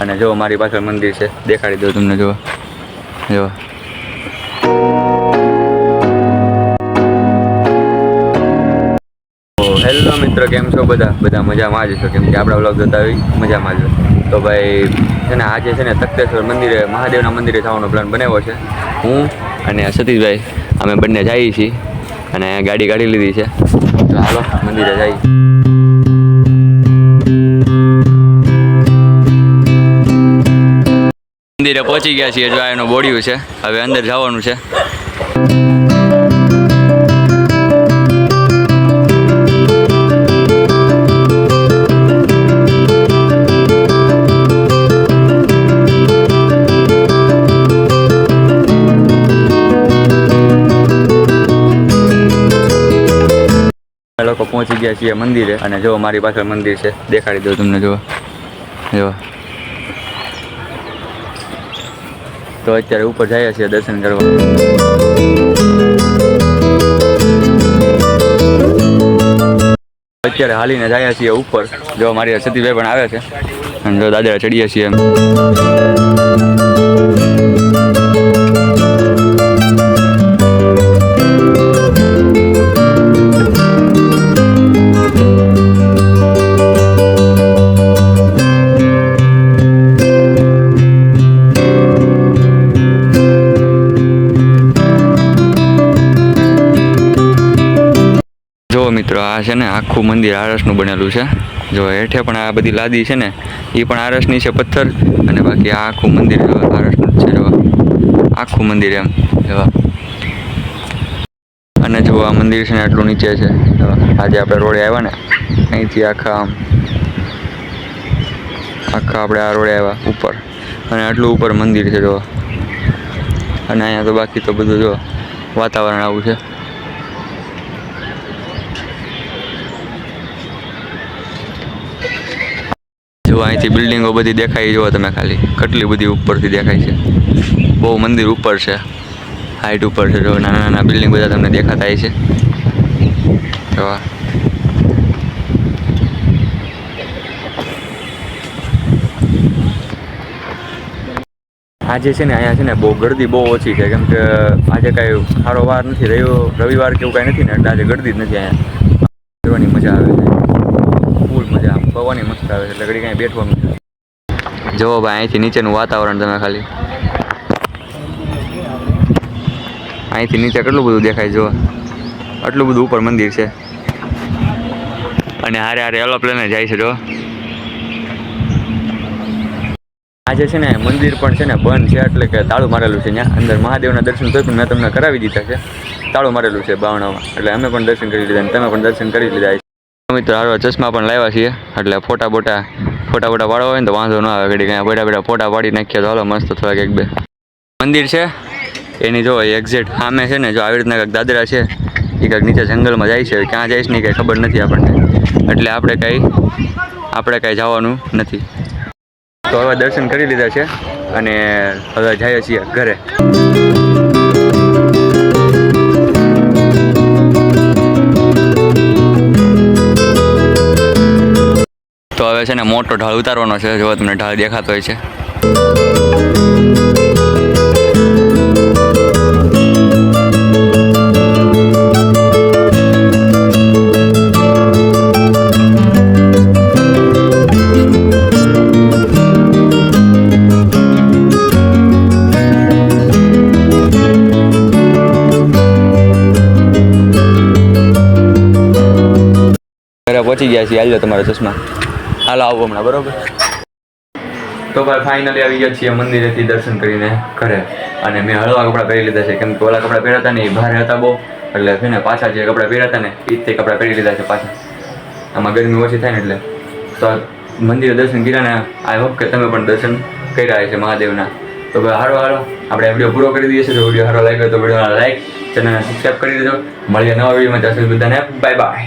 અને જો મારી પાછળ મંદિર છે, દેખાડી દઉં તમને જો જો હેલો મિત્રો, કેમ છો બધા? બધા મજામાં જ છો? કેમ કે આપણા વ્લોગ જોતા હોય, મજામાં જ તો ભાઈ, છે ને, આજે છે ને તખતેશ્વર મંદિરે, મહાદેવના મંદિરે જવાનો પ્લાન બનાવ્યો છે. હું અને સતીશભાઈ, અમે બંને જઈએ છીએ અને ગાડી કાઢી લીધી છે. તો હાલો, મંદિરે જઈએ. મંદિરે પહોંચી ગયા છીએ જો એનું બોડિયું છે. હવે અંદર જવાનું છે. લોકો પહોંચી ગયા છીએ મંદિરે. અને જો મારી પાછળ મંદિર છે. દેખાડી દઉં તમને જો જો તો અત્યારે ઉપર જઈએ છીએ દર્શન કરવા. અત્યારે હાલીને જઈએ છીએ ઉપર. જો મારી સતીભાઈ પણ આવે છે. અને જો દાદરા ચડીએ છીએ એમ. જો મિત્રો, આ છે ને આખું મંદિર આરસનું બનેલું છે. જો હેઠે પણ આ બધી લાદી છે ને એ પણ આરસની છે પથ્થર. અને બાકી આ આખું મંદિર આરસનું છે, જો. આખું મંદિર એમ એવા અને જો આ મંદિર છે ને આટલું નીચે છે આજે આપણે રોડે આવ્યા ને, અહીંથી આખા આમ, આખા આપણે આ રોડે આવ્યા, ઉપર. અને આટલું ઉપર મંદિર છે, જો. અને અહીંયા તો બાકી તો બધું જો વાતાવરણ આવું છે. જો અહીંથી બિલ્ડિંગો બધી દેખાય જુઓ તમે ખાલી કેટલી બધી ઉપરથી દેખાય છે. બહુ મંદિર ઉપર છે. હાઈટ ઉપર છે. જો નાના નાના બિલ્ડિંગ બધા તમને દેખાતા છે જો આજે છે ને અહીંયા છે ને બહુ ગરદી બહુ ઓછી છે. કેમ કે આજે કાંઈ સારો વાર નથી રહ્યો. રવિવાર કે એવું કાંઈ નથી ને, એટલે આજે ગરદી જ નથી અહીંયા. ફરવાની મજા આવે છે. મજા મસ્ત આવે એટલે ઘડી કાંઈ બેઠવાનું. જુઓ ભાઈ, અહીંથી નીચેનું વાતાવરણ તમે ખાલી. અહીંથી નીચે કેટલું બધું દેખાય, જુઓ. આટલું બધું ઉપર મંદિર છે. અને હારે હારે એરોપ્લેને જાય છે જો આજે છે ને, મંદિર પણ છે ને, બંધ છે, એટલે કે તાળું મારેલું છે ત્યાં. અંદર મહાદેવના દર્શન તો પણ મેં તમને કરાવી દીધા છે. તાળું મારેલું છે બાવણામાં. એટલે અમે પણ દર્શન કરી લીધા અને તમે પણ દર્શન કરી લીધા મિત્રો હારો ચશ્મા પણ લાવ્યા છીએ. એટલે ફોટા બોટા ફોટા બોટા પાડવા હોય ને તો વાંધો ન આવે. ઘડી કાંઈ બેઠા બેઠા ફોટા પાડી નાખીએ તો હાલો, મસ્ત થોડાક એક બે. મંદિર છે. એની જો એક્ઝેક્ટ સામે છે ને, જો આવી રીતના કંઈક દાદરા છે, એ કંઈક નીચે જંગલમાં જાય છે. ક્યાં જાય છે ને કંઈ ખબર નથી આપણને. એટલે આપણે કાંઈ આપણે કાંઈ જવાનું નથી. તો હવે દર્શન કરી લીધા છે અને હવે જઈએ છીએ ઘરે. છે ને, મોટો ઢાળ ઉતારવાનો છે, જો તમને ઢાળ દેખાતો હોય છે. પહોંચી ગયા છીએ. હાલો તમારા ચશ્મા. હાલો, આવો હમણાં, બરોબર? તો ભાઈ ફાઇનલી આવી ગયા છીએ મંદિરેથી દર્શન કરીને ઘરે. અને મેં હળવા કપડાં પહેરી લીધા છે. કેમ કે ઓલા કપડાં પહેર્યા હતા ને એ ભારે હતા બહુ. એટલે છે ને, પાછા જે કપડાં પહેર્યા હતા ને, એ તે કપડાં પહેરી લીધા છે પાછા. આમાં ગરમી ઓછી થાય ને એટલે. તો મંદિરે દર્શન કર્યા ને આઈ હોપ કે તમે પણ દર્શન કર્યા છે મહાદેવના. તો ભાઈ, હારો હારો. આપણે વીડિયો પૂરો કરી દઈએ છીએ. તો વીડિયો સારો લાગ્યો તો વિડીયોને લાઈક ચેનલને સબસ્ક્રાઈબ કરી દેજો. મળીએ નવા વિડીયોમાં ત્યાં સુધી બધાને બાય બાય